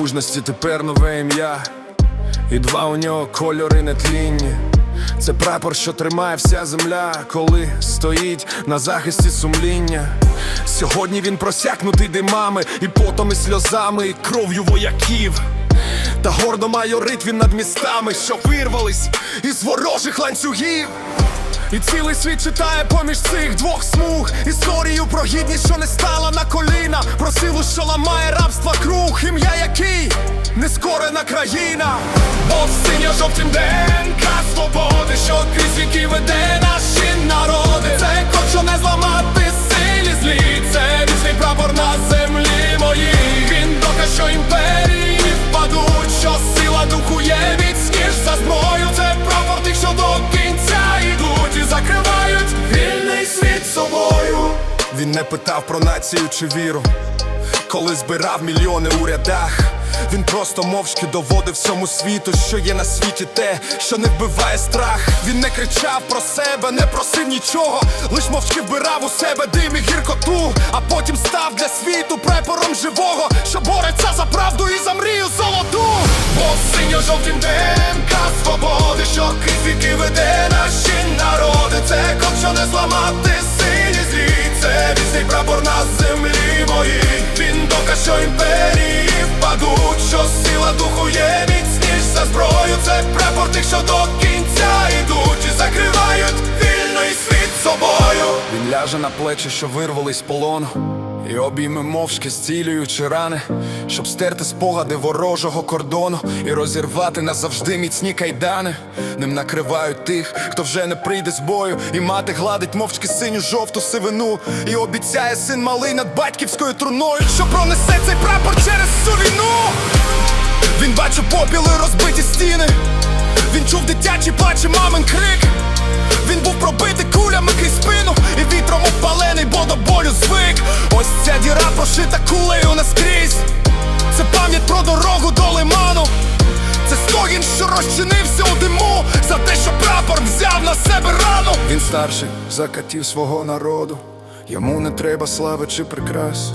мужності тепер нове ім'я. І два у нього кольори нетлінні. Це прапор, що тримає вся земля, коли стоїть на захисті сумління. Сьогодні він просякнутий димами, і потом, і сльозами, і кров'ю вояків. Та гордо майорить він над містами, що вирвались із ворожих ланцюгів. І цілий світ читає поміж цих двох смуг. Історію про гідність, що не стала на коліна. Про силу, що ламає рабства круг. Ім'я який нескорена країна. Бо в синьо-жовтім ДНК свободи, що крізь віки веде наші народи Він не питав про націю чи віру коли збирав мільйони у рядах. Він просто мовчки доводив всьому світу, що є на світі те, що не вбиває страх. Він не кричав про себе, не просив нічого, лиш мовчки вбирав у себе дим і гіркоту, а потім став для світу прапором живого, що бореться за правду і за мрію золоту. Бо в синьо-жовтім ДНК свободи, що віки веде наші народи. Це код, що не зламати що імперії впадуть, що сила духу є міцніш за зброю. Це прапор тих, що до кінця йдуть і закривають вільний світ собою. Він ляже на плечі, що вирвались з полону. І обійми мовчки зцілюючи рани, щоб стерти спогади ворожого кордону і розірвати назавжди міцні кайдани. Ним накривають тих, хто вже не прийде з бою, і мати гладить мовчки синю жовту сивину. І обіцяє син малий над батьківською труною, що пронесе цей прапор через всю війну. Він бачив попіли розбиті стіни. Він чув дитячий плач і мамин крик. Він був пробитий кулями прошита кулею наскрізь. Це пам'ять про дорогу до лиману. Це стогін, що розчинився у диму за те, що прапор взяв на себе рану. Він старший за катів свого народу. Йому не треба слави чи прикрас.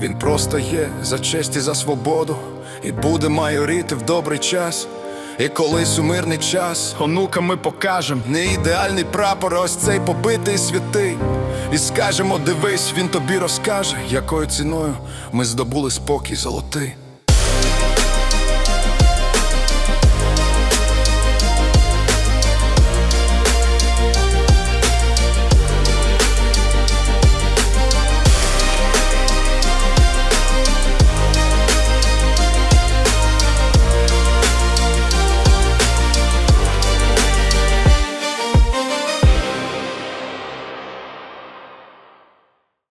Він просто є за честь і за свободу, і буде майоріти в добрий час. І колись у мирний час онукам ми покажем не ідеальний прапор, а ось цей побитий святий. І скажемо, дивись, він тобі розкаже, якою ціною ми здобули спокій золотий.